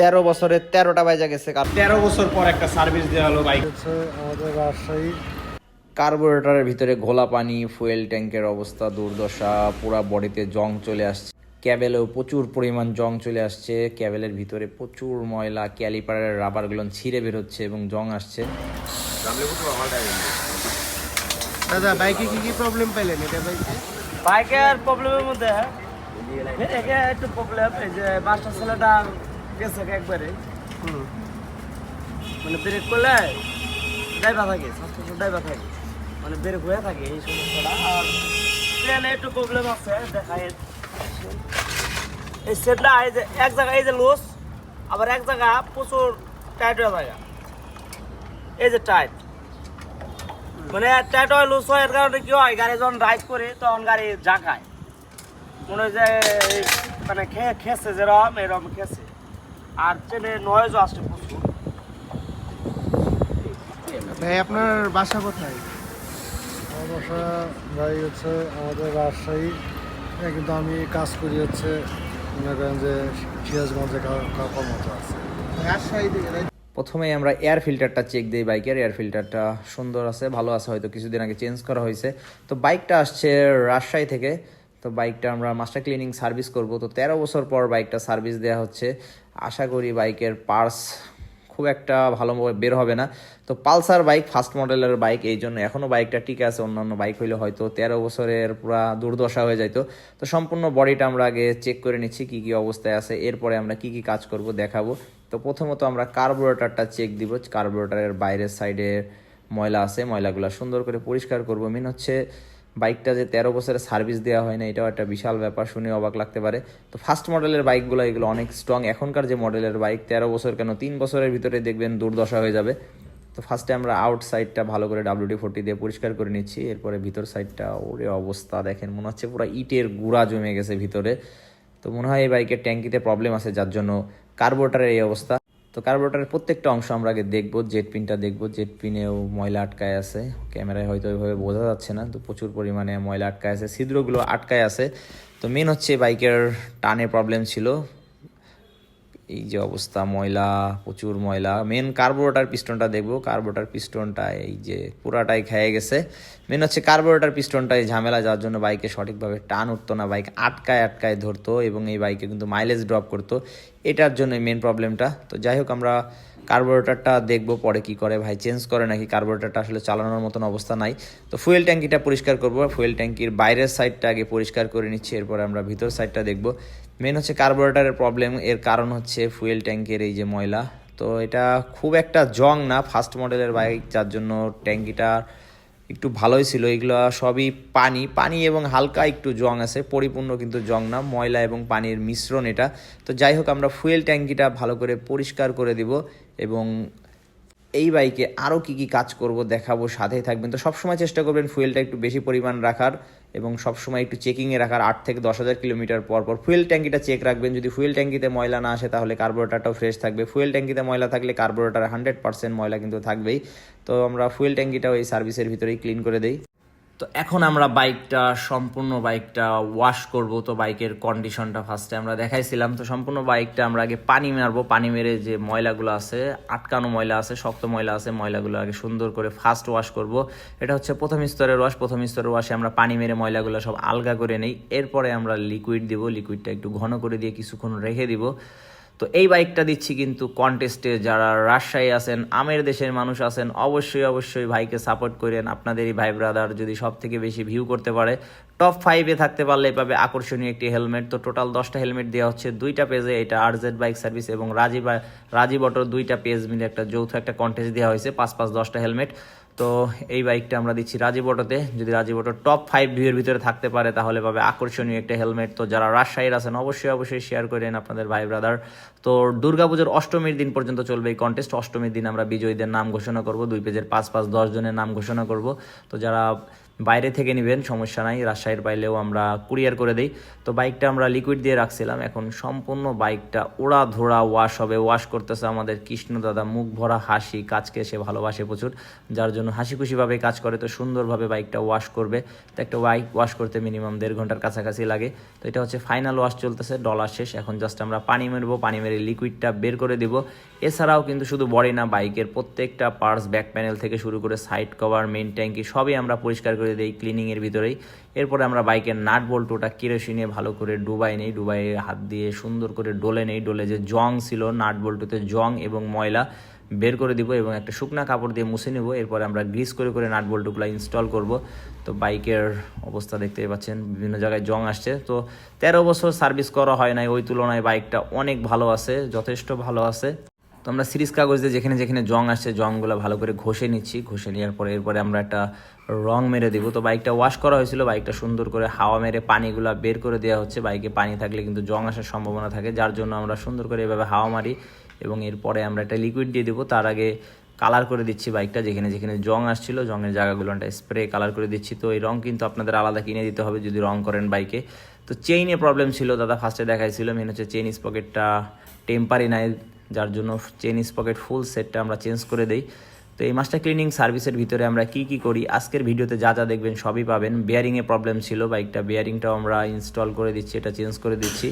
তেরো বছরের তেরোটা বাইজা গেছে কার- তেরো বছর পর একটা সার্ভিস দেওয়া হলো বাইক আমাদের রাজশাহী। কার্বোরেটরের ভিতরে ঘোলা পানি ফুয়েল ট্যাঙ্কের অবস্থা দুর্দশা পুরা বডিতে জং চলে আসছে। ক্যাবেলেও প্রচুর পরিমাণ জং চলে আসছে। ক্যাবেলের ভিতরে প্রচুর ময়লা ক্যালিপারের রাবারগুলো ছিঁড়ে বেরোচ্ছে এবং জং আসছে। দাদা বাইকে কি কি প্রবলেম পেলেন এটা বাইকে বাইকের প্রবলেমের মধ্যে একটু প্রবলেম এই যে বাসটা ছেলেটা গেছে একবারে। মানে ব্রেক করলে ড্রাইভার থাকে, সাসপেন্সর ড্রাইভার থাকে মানে ব্রেক হয়ে থাকে এই সমস্যাটা। আর ট্রেনে একটু প্রবলেম আছে দেখায় এই সেটটা এই যে এক জায়গায়, এই যে লুজ আবার এক জায়গা প্রচুর টাইট হয়ে জায়গা এই যে টাইট মানে টাইট হয় লুজ হয়, এর কারণে কি হয়, গাড়ি যখন রাইড করে, তখন গাড়ি জাগায়। মনে হয় যে মানে খেয়ে খেয়েছে যেরকম, এরকম খেয়েছে। আর ট্রেনে নয়েজও আসছে প্রচুর। ভাই আপনার বাসা কোথায়? আমার বাসা ভাই হচ্ছে আমাদের রাজশাহী। হ্যাঁ, কিন্তু আমি কাজ করি হচ্ছে মনে করেন যে সিরাজগঞ্জে কর্মরত আছে। রাজশাহী প্রথমে আমরা এয়ার ফিল্টারটা চেক দিই বাইকের এয়ার ফিল্টারটা সুন্দর আছে ভালো আছে হয়তো কিছুদিন আগে চেঞ্জ করা হয়েছে। তো বাইকটা আসছে রাজশাহী থেকে তো বাইকটা আমরা মাস্টার ক্লিনিং সার্ভিস করব। তো তেরো বছর পর বাইকটা সার্ভিস দেওয়া হচ্ছে। আশা করি বাইকের পার্স খুব একটা ভালো বের হবে না। তো পালসার বাইক ফার্স্ট মডেলের বাইক, এই জন্য এখনও বাইকটা ঠিক আছে। অন্যান্য বাইক হইলে হয়তো তেরো বছরের পুরা দুর্দশা হয়ে যাইতো। তো সম্পূর্ণ বডিটা আমরা আগে চেক করে নিচ্ছি কি কি অবস্থায় আছে। এরপরে আমরা কি কি কাজ করব দেখাবো। তো প্রথমত আমরা কার্বোরেটরটা চেক দিব। কার্বোরেটারের বাইরের সাইডে ময়লা আছে। ময়লাগুলো সুন্দর করে পরিষ্কার করব। মেন হচ্ছে বাইকটা যে তেরো বছরের সার্ভিস দেওয়া হয় না, এটাও একটা বিশাল ব্যাপার শুনে অবাক লাগতে পারে। তো ফার্স্ট মডেলের বাইকগুলো এগুলো অনেক স্ট্রং এখনকার যে মডেলের বাইক তেরো বছর কেন? তিন বছরের ভিতরে দেখবেন দুর্দশা হয়ে যাবে। তো ফার্স্টে আমরা আউট সাইডটা ভালো করে ডাব্লিউডি ফোরটি দিয়ে পরিষ্কার করে নিচ্ছি। এরপরে ভিতর সাইডটা ওরে অবস্থা, দেখেন, মনে হচ্ছে পুরো ইটের গুঁড়া জমে গেছে ভিতরে। তো মনে হয় এই বাইকের ট্যাঙ্কিতে প্রবলেম আছে, যার জন্য কার্বোরেটারের এই অবস্থা। তো কার্বোরেটারের প্রত্যেকটা অংশ আমরা আগে দেখব জেট পিনটা দেখব। জেট পিনেও ময়লা আটকায় আছে। ক্যামেরায় হয়তো ওইভাবে বোঝা যাচ্ছে না, তো প্রচুর পরিমাণে ময়লা আটকায় আছে। ছিদ্রগুলো আটকায় আছে। তো মেন হচ্ছে বাইকের টানে প্রবলেম ছিল। এই যে অবস্থা, ময়লা, প্রচুর ময়লা। মেন কার্বোরেটার পিস্টনটা দেখব। কার্বোরেটার পিস্টনটা এই যে পুরাটাই খেয়ে গেছে। মেন হচ্ছে কার্বোরেটার এই ঝামেলা যাওয়ার জন্য বাইকে সঠিকভাবে টান উঠতো না। বাইক আটকায় আটকায় ধরতো এবং এই বাইকে কিন্তু মাইলেজ ড্রপ করতো। এটার জন্য মেন প্রবলেমটা তো যাই হোক, আমরা কার্বোরেটারটা দেখব পরে কি করে, ভাই চেঞ্জ করে নাকি কার্বোরেটারটা আসলে চালানোর মতন অবস্থা নাই। তো ফুয়েল ট্যাঙ্কিটা পরিষ্কার করব ফুয়েল ট্যাঙ্কির বাইরের সাইডটা আগে পরিষ্কার করে নিচ্ছি, এরপরে আমরা ভিতর সাইডটা দেখব। মেন হচ্ছে কার্বোরেটারের প্রবলেম এর কারণ হচ্ছে ফুয়েল ট্যাঙ্কের এই যে ময়লা। তো এটা খুব একটা জং না ফার্স্ট মডেলের বাইক যার জন্য ট্যাঙ্কিটা একটু ভালোই ছিল। এগুলো সবই পানি। পানি এবং হালকা একটু জং আছে, পরিপূর্ণ কিন্তু জং না, ময়লা এবং পানির মিশ্রণ এটা। তো যাই হোক, আমরা ফুয়েল ট্যাঙ্কিটা ভালো করে পরিষ্কার করে দিব এবং এই বাইকে আরও কি কি কাজ করব দেখাবো, সাথেই থাকবেন। তো সবসময় চেষ্টা করবেন ফুয়েলটা একটু বেশি পরিমাণ রাখার। এবং সবসময় একটু চেকিংয়ে রাখার আট থেকে দশ হাজার কিলোমিটার পর পর ফুয়েল ট্যাঙ্কিটা চেক রাখবেন। যদি ফুয়েল ট্যাঙ্কিতে ময়লা না আসে তাহলে কার্বোরেটারটাও ফ্রেশ থাকবে। ফুয়েল ট্যাঙ্কিতে ময়লা থাকলে কার্বোরেটার হান্ড্রেড পার্সেন্ট ময়লা কিন্তু থাকবেই। তো আমরা ফুয়েল ট্যাঙ্কিটাও এই সার্ভিসের ভিতরেই ক্লিন করে দিই। তো এখন আমরা বাইকটা, সম্পূর্ণ বাইকটা ওয়াশ করব। তো বাইকের কন্ডিশনটা ফার্স্টে আমরা দেখাইছিলাম। তো সম্পূর্ণ বাইকটা আমরা আগে পানি মারবো। পানি মেরে যে ময়লাগুলো আছে, আটকানো ময়লা আছে, শক্ত ময়লা আছে, ময়লাগুলো আগে সুন্দর করে ফার্স্ট ওয়াশ করব। এটা হচ্ছে প্রথম স্তরের ওয়াশ প্রথম স্তরের ওয়াশে আমরা পানি মেরে ময়লাগুলো সব আলগা করে নেই। এরপরে আমরা লিকুইড দিব। লিকুইডটা একটু ঘন করে দিয়ে কিছুক্ষণ রেখে দিব। তো এই বাইকটা দিচ্ছি কিন্তু কন্টেস্টে যারা রাজশাহী আছেন, আমের দেশের মানুষ আছেন, অবশ্যই অবশ্যই ভাইকে সাপোর্ট করেন। আপনাদেরই ভাই ব্রাদার যদি সব থেকে বেশি ভিউ করতে পারে টপ ফাইভে থাকতে পারলে পাবে আকর্ষণীয় একটি হেলমেট তো টোটাল দশটা হেলমেট দেওয়া হচ্ছে। দুইটা পেজে এটা আরজেড বাইক সার্ভিস এবং রাজীব রাজীব অটোর দুইটা পেজ মিলে একটা যৌথ একটা কন্টেস্ট দেওয়া হয়েছে। পাঁচ পাঁচ, দশটা হেলমেট তো এই বাইকটা আমরা দিচ্ছি রাজীব অটোতে। যদি রাজীব অটো টপ ফাইভ ভিউর ভিতরে থাকতে পারে, তাহলে পাবে আকর্ষণীয় একটা হেলমেট তো যারা রাজশাহীর আছেন, অবশ্যই অবশ্যই শেয়ার করেন আপনাদের ভাই ব্রাদার তো দুর্গাপুজোর অষ্টমীর দিন পর্যন্ত চলবে এই কন্টেস্ট অষ্টমীর দিন আমরা বিজয়ীদের নাম ঘোষণা করব। দুই পেজের পাঁচ পাঁচ দশ জনের নাম ঘোষণা করব। তো যারা বাইরে থেকে নেবেন, সমস্যা নাই। রাজশাহীর পাইলেও আমরা কুরিয়ার করে দিই। তো বাইকটা আমরা লিকুইড দিয়ে রাখছিলাম। এখন সম্পূর্ণ বাইকটা ওড়া ধোড়া ওয়াশ হবে। ওয়াশ করতেছে আমাদের কৃষ্ণ দাদা। মুখ ভরা হাসি, কাজকে সে ভালোবাসে প্রচুর। যার জন্য হাসি খুশিভাবে কাজ করে, তো সুন্দরভাবে বাইকটা ওয়াশ করবে। তো একটা বাইক ওয়াশ করতে মিনিমাম দেড় ঘণ্টার কাছাকাছি লাগে। তো এটা হচ্ছে ফাইনাল ওয়াশ চলতেছে ডলার শেষ। এখন জাস্ট আমরা পানি মেরবো, পানি মেরে লিকুইডটা বের করে দিব। এছাড়াও কিন্তু শুধু বডি না, বাইকের প্রত্যেকটা পার্টস ব্যাক প্যানেল থেকে শুরু করে সাইড কভার মেইন ট্যাঙ্কি সবই আমরা পরিষ্কার করে দিই ক্লিনিংয়ের ভিতরেই। এরপরে আমরা বাইকের নাট বল্টুটা কেরোসিনে ভালো করে ডুবাই নেই, ডুবাই হাত দিয়ে সুন্দর করে ডলে নেই, ডলে যে জং ছিল নাট বল্টুতে জং এবং ময়লা বের করে দিব এবং একটা শুকনা কাপড় দিয়ে মুছে নেব। এরপরে আমরা গ্রিস করে করে নাট বল্টুগুলো ইনস্টল করব। তো বাইকের অবস্থা দেখতেই পাচ্ছেন, বিভিন্ন জায়গায় জং আসছে। তো তেরো বছর সার্ভিস করা হয় নাই, ওই তুলনায় বাইকটা অনেক ভালো আছে, যথেষ্ট ভালো আছে। তো আমরা সিরিজ কাগজ দিয়ে যেখানে যেখানে জং আসছে, জংগুলো ভালো করে ঘষে নিচ্ছি। ঘষে নেওয়ার পরে এরপরে আমরা একটা রং মেরে দেবো। তো বাইকটা ওয়াশ করা হয়েছিল, বাইকটা সুন্দর করে হাওয়া মেরে পানিগুলো বের করে দেওয়া হচ্ছে। বাইকে পানি থাকলে কিন্তু জং আসার সম্ভাবনা থাকে, যার জন্য আমরা সুন্দর করে এভাবে হাওয়া মারি এবং এরপরে আমরা একটা লিকুইড দিয়ে দেবো। তার আগে কালার করে দিচ্ছি বাইকটা, যেখানে যেখানে জং আসছিল, জংয়ের জায়গাগুলো একটা স্প্রে কালার করে দিচ্ছি। তো এই রং কিন্তু আপনাদের আলাদা কিনে দিতে হবে যদি রং করেন বাইকে। তো চেইনে প্রবলেম ছিল, দাদা ফার্স্টে দেখাইছিল মেন হচ্ছে চেইন স্পকেটটা টেম্পারি নাই। যার জন্য চেন স্পকেট ফুল সেটটা আমরা চেঞ্জ করে দেই। তো এই মাস্টার ক্লিনিং সার্ভিসের ভিতরে আমরা কি কি করি? আজকের ভিডিওতে যা যা দেখবেন সবই পাবেন। বেয়ারিংয়ে প্রবলেম ছিল বাইকটা বেয়ারিংটাও আমরা ইনস্টল করে দিচ্ছি, এটা চেঞ্জ করে দিচ্ছি।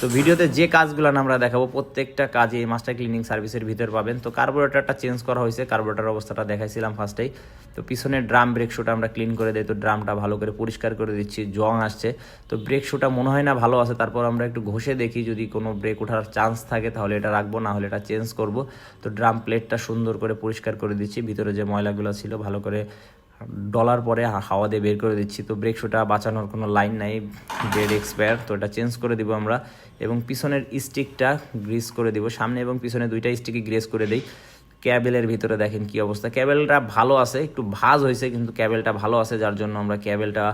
তো ভিডিওতে যে কাজগুলো আমরা দেখাবো, প্রত্যেকটা কাজে এই মাস্টার ক্লিনিং সার্ভিসের ভিতর পাবেন। তো কার্বোরেটারটা চেঞ্জ করা হয়েছে কার্বোরেটার অবস্থাটা দেখাইছিলাম ফার্স্টেই তো পিছনের ড্রাম ব্রেক শুটা আমরা ক্লিন করে দিই, তো ড্রামটা ভালো করে পরিষ্কার করে দিচ্ছি, জং আসছে। তো ব্রেক শুটা মনে হয় না ভালো আছে, তারপর আমরা একটু ঘষে দেখি, যদি কোনো ব্রেক ওঠার চান্স থাকে, তাহলে এটা রাখব, না হলে এটা চেঞ্জ করব। তো ড্রাম প্লেটটা সুন্দর করে পরিষ্কার করে দিচ্ছি। ভিতরে যে ময়লাগুলো ছিল, ভালো করে ডলার পরে হাওয়া দিয়ে বের করে দিচ্ছি। তো ব্রেক শুটা বাঁচানোর কোনো লাইন নাই ডেড এক্সপায়ার তো এটা চেঞ্জ করে দিব আমরা। এবং পিছনের স্টিকটা গ্রিস করে দিব, সামনে এবং পিছনে দুইটা স্টিকই গ্রেস করে দিই। ক্যাবেলের ভিতরে দেখেন কি অবস্থা। ক্যাবেলটা ভালো আছে, একটু ভাজ হয়েছে, কিন্তু ক্যাবেলটা ভালো আছে, যার জন্য আমরা ক্যাবেলটা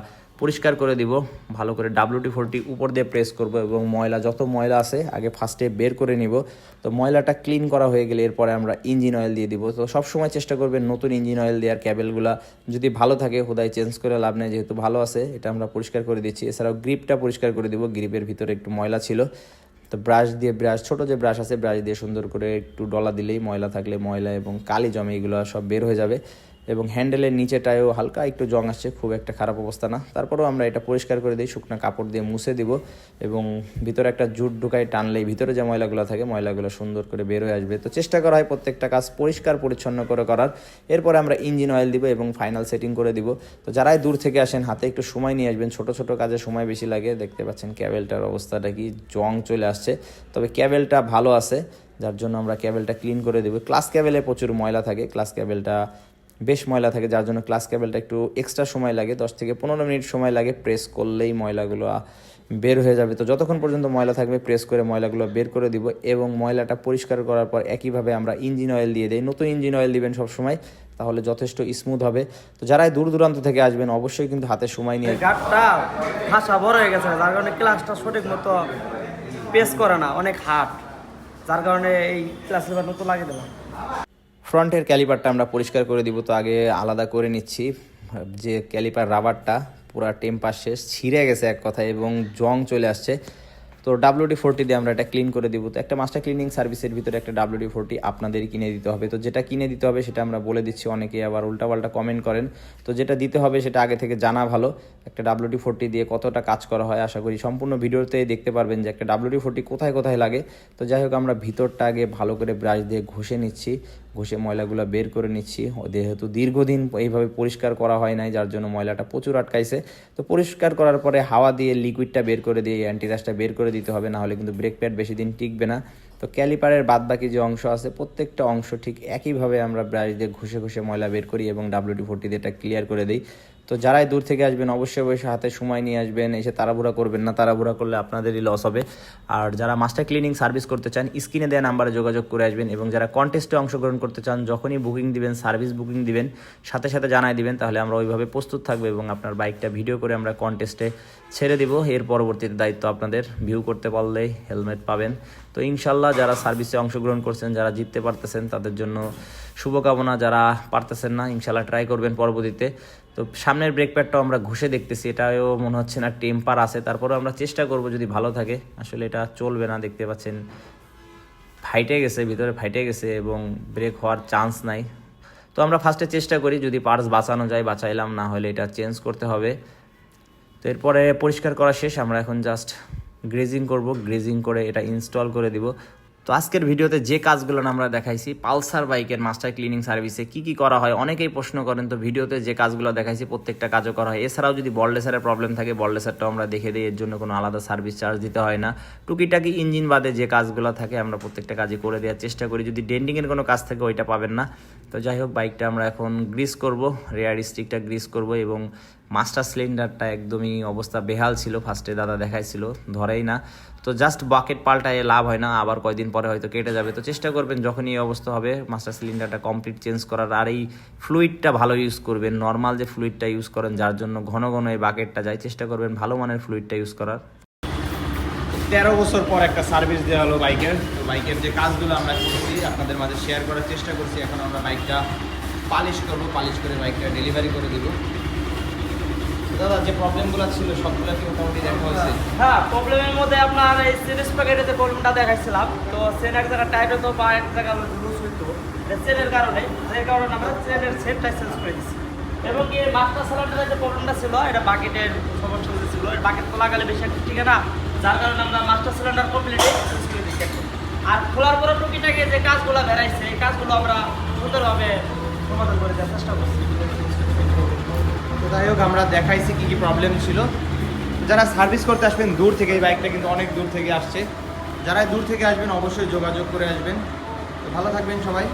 পরিষ্কার করে দিব, ভালো করে ডাব্লিউটি ফোরটি উপর দিয়ে প্রেস করব এবং ময়লা, যত ময়লা আছে আগে ফার্স্টে বের করে নিব। তো ময়লাটা ক্লিন করা হয়ে গেলে এরপরে আমরা ইঞ্জিন অয়েল দিয়ে দিব। তো সবসময় চেষ্টা করবেন নতুন ইঞ্জিন অয়েল দেওয়ার ক্যাবেলগুলো যদি ভালো থাকে, হোদায় চেঞ্জ করে লাভ নেই, যেহেতু ভালো আছে, এটা আমরা পরিষ্কার করে দিচ্ছি। এছাড়াও গ্রিপটা পরিষ্কার করে দিব গ্রিপের ভিতরে একটু ময়লা ছিল। তো ব্রাশ দিয়ে ব্রাশ ছোট যে ব্রাশ আছে ব্রাশ দিয়ে সুন্দর করে একটু ডলা দিলেই ময়লা থাকলে ময়লা এবং কালি জমে এগুলো সব বের হয়ে যাবে। এবং হ্যান্ডেলের নিচেটায়ও হালকা, একটু জং আসছে, খুব একটা খারাপ অবস্থা না। তারপরেও আমরা এটা পরিষ্কার করে দিই, শুকনো কাপড় দিয়ে মুছে দিব এবং ভিতরে একটা জুট ঢুকাই টানলেই ভিতরে যে ময়লাগুলো থাকে, ময়লাগুলো সুন্দর করে বের হয়ে আসবে। তো চেষ্টা করা হয় প্রত্যেকটা কাজ পরিষ্কার পরিচ্ছন্ন করে করার। এরপরে আমরা ইঞ্জিন অয়েল দিব এবং ফাইনাল সেটিং করে দিব। তো যারাই দূর থেকে আসেন, হাতে একটু সময় নিয়ে আসবেন, ছোট ছোট কাজে সময় বেশি লাগে। দেখতে পাচ্ছেন ক্যাবেলটার অবস্থাটা কি জং চলে আসছে। তবে ক্যাবেলটা ভালো আছে, যার জন্য আমরা ক্যাবেলটা ক্লিন করে দেবো। ক্লাস ক্যাবেলে প্রচুর ময়লা থাকে, ক্লাস ক্যাবেলটা বেশ ময়লা থাকে, যার জন্য ক্লাস কেবলটা একটু এক্সট্রা সময় লাগে। দশ থেকে পনেরো মিনিট সময় লাগে প্রেস করলেই ময়লাগুলো বের হয়ে যাবে। তো যতক্ষণ পর্যন্ত ময়লা থাকবে প্রেস করে ময়লাগুলো বের করে দিব এবং ময়লাটা পরিষ্কার করার পর একইভাবে আমরা ইঞ্জিন অয়েল দিয়ে দিই। নতুন ইঞ্জিন অয়েল দিবেন সবসময়, তাহলে যথেষ্ট স্মুথ হবে। তো যারাই দূর দূরান্ত থেকে আসবেন, অবশ্যই কিন্তু হাতে সময় নিয়ে ভাষা বড় হয়ে গেছে, যার কারণে ক্লাসটা সঠিক মতো পেস করে না, অনেক হার্ড যার কারণে এই ক্লাসের নতুন লাগিয়ে দিলাম। ফ্রন্টের ক্যালিপারটা আমরা পরিষ্কার করে দিব, তো আগে আলাদা করে নিচ্ছি। যে ক্যালিপার রাবারটা, পুরা টেম্পার শেষ, ছিঁড়ে গেছে এক কথায় এবং জং চলে আসছে। তো ডাব্লিউডি ফোরটি দিয়ে আমরা এটা ক্লিন করে দিব। তো একটা মাস্টার ক্লিনিং সার্ভিসের ভিতরে একটা ডাব্লিউডি ফোরটি আপনাদেরই কিনে দিতে হবে। তো যেটা কিনে দিতে হবে সেটা আমরা বলে দিচ্ছি অনেকে আবার উল্টাপাল্টা কমেন্ট করেন। তো যেটা দিতে হবে সেটা আগে থেকে জানা ভালো। একটা ডাব্লিউডি ফোরটি দিয়ে কতটা কাজ করা হয় আশা করি সম্পূর্ণ ভিডিওতে দেখতে পারবেন যে একটা ডাব্লিউডি ফোরটি কোথায় কোথায় লাগে। তো যাই হোক, আমরা ভিতরটা আগে ভালো করে ব্রাশ দিয়ে ঘষে নিচ্ছি। ঘষে ময়লাগুলো বের করে নিচ্ছি। যেহেতু দীর্ঘদিন এইভাবে পরিষ্কার করা হয় নাই, যার জন্য ময়লাটা প্রচুর আটকাইছে। তো পরিষ্কার করার পরে হাওয়া দিয়ে লিকুইডটা বের করে দিয়ে অ্যান্টিরাসটা বের করে দিতে হবে না হলে কিন্তু ব্রেক প্যাড বেশি দিন টিকবে না। তো ক্যালিপারের বাদ বাকি যে অংশ আছে, প্রত্যেকটা অংশ ঠিক একইভাবে আমরা ব্রাশ দিয়ে ঘষে ঘষে ময়লা বের করি এবং ডাব্লিউডি ফোরটি দিয়ে এটা ক্লিয়ার করে দিই। তো যারাই দূর থেকে আসবেন, অবশ্যই অবশ্যই হাতে সময় নিয়ে আসবেন, এসে তাড়াহুড়া করবেন না, তাড়াহুড়া করলে আপনাদেরই লস হবে। আর যারা মাস্টার ক্লিনিং সার্ভিস করতে চান, স্ক্রিনে দেওয়া নাম্বারে যোগাযোগ করে আসবেন এবং যারা কন্টেস্টে অংশগ্রহণ করতে চান, যখনই বুকিং দিবেন সার্ভিস বুকিং দিবেন, সাথে সাথে জানাই দিবেন, তাহলে আমরা ওইভাবে প্রস্তুত থাকব এবং আপনার বাইকটা ভিডিও করে আমরা কন্টেস্টে ছেড়ে দিব। এর পরবর্তীতে দায়িত্ব আপনাদের ভিউ করতে পারলে হেলমেট পাবেন। তো ইনশাল্লাহ যারা সার্ভিসে অংশগ্রহণ করছেন, যারা জিততে পারতেছেন, তাদের জন্য শুভকামনা যারা পারতেছেন না ইনশাল্লাহ ট্রাই করবেন পরবর্তীতে। তো সামনের ব্রেক প্যাডটাও আমরা ঘুষে দেখতেছি, এটাও মনে হচ্ছে না টেম্পার আছে। তারপরেও আমরা চেষ্টা করব যদি ভালো থাকে। আসলে এটা চলবে না, দেখতে পাচ্ছেন, ফাইটে গেছে, ভিতরে ফাইটে গেছে এবং ব্রেক হওয়ার চান্স নাই। তো আমরা ফার্স্টে চেষ্টা করি যদি পার্স বাঁচানো যায়, বাঁচাইলাম, না হলে এটা চেঞ্জ করতে হবে। তো এরপরে পরিষ্কার করা শেষ, আমরা এখন জাস্ট গ্রেজিং করব। গ্রেজিং করে এটা ইনস্টল করে দিব। তো আজকের ভিডিওতে যে কাজগুলো আমরা দেখাইছি, পালসার বাইকের মাস্টার ক্লিনিং সার্ভিসে কি কি করা হয়, অনেকেই প্রশ্ন করেন, তো ভিডিওতে যে কাজগুলো দেখাইছি প্রত্যেকটা কাজও করা হয়। এছাড়াও যদি বলডেসারের প্রবলেম থাকে বলডেসারটাও আমরা দেখে দিই, এর জন্য কোনো আলাদা সার্ভিস চার্জ দিতে হয় না। টুকিটাকি ইঞ্জিন বাদে যে কাজগুলো থাকে, আমরা প্রত্যেকটা কাজই করে দেওয়ার চেষ্টা করি। যদি ডেন্টিংয়ের কোনো কাজ থাকে, ওইটা পাবেন না। তো যাই হোক, বাইকটা আমরা এখন গ্রিস করব রেয়ার স্টিকটা গ্রিস করব এবং মাস্টার সিলিন্ডারটা একদমই অবস্থা বেহাল ছিল ফার্স্টে দাদা দেখাইছিল, ধরেই না। তো জাস্ট বাকেট পাল্টায় লাভ হয় না, আবার কয়দিন পরে হয়তো কেটে যাবে। তো চেষ্টা করবেন যখনই এই অবস্থা হবে, মাস্টার সিলিন্ডারটা কমপ্লিট চেঞ্জ করার। আর এই ফ্লুইডটা ভালো ইউজ করবেন নর্মাল যে ফ্লুইডটা ইউজ করেন, যার জন্য ঘন ঘন এই বাকেটটা যায়, চেষ্টা করবেন ভালো মানের ফ্লুইডটা ইউজ করার। তেরো বছর পর একটা সার্ভিস দেওয়া হলো বাইকের। তো বাইকের যে কাজগুলো আমরা করছি, আপনাদের মাঝে শেয়ার করার চেষ্টা করছি। এখন আমরা বাইকটা পালিশ করব পালিশ করে বাইকটা ডেলিভারি করে দিব। দাদা, যে প্রবলেমগুলো ছিল, সবগুলো কি মোটামুটি দেখা হয়েছে? হ্যাঁ প্রবলেমের মধ্যে আপনার এই সেনেস প্যাকেটে যে প্রবলেমটা দেখাইছিলাম, তো সেন এক জায়গায় টাইট হতো বা এক জায়গায় লুজ হইতো চেনের কারণে, যে কারণে আমরা চেনের সেটটা চেঞ্জ করে দিচ্ছি এবং কি মাস্টার সিলিন্ডারের যে প্রবলেমটা ছিল, এটা বাকেটের সমস্যা ছিল এই বাকেট খোলা গেলে বেশি একটা ঠিক না যার কারণে আমরা মাস্টার সিলিন্ডার কমপ্লিট চেঞ্জ করে দিচ্ছি আর খোলার পরে টুকিটাকে যে কাজগুলো বেড়াইছে, এই কাজগুলো আমরা সুন্দরভাবে সমাধান করে দেওয়ার চেষ্টা করছি। তো যাই হোক, আমরা দেখাইছি কী কী প্রবলেম ছিল। যারা সার্ভিস করতে আসবেন, দূর থেকে এই বাইকটা কিন্তু অনেক দূর থেকে আসছে। যারা দূর থেকে আসবেন, অবশ্যই যোগাযোগ করে আসবেন। তো ভালো থাকবেন সবাই।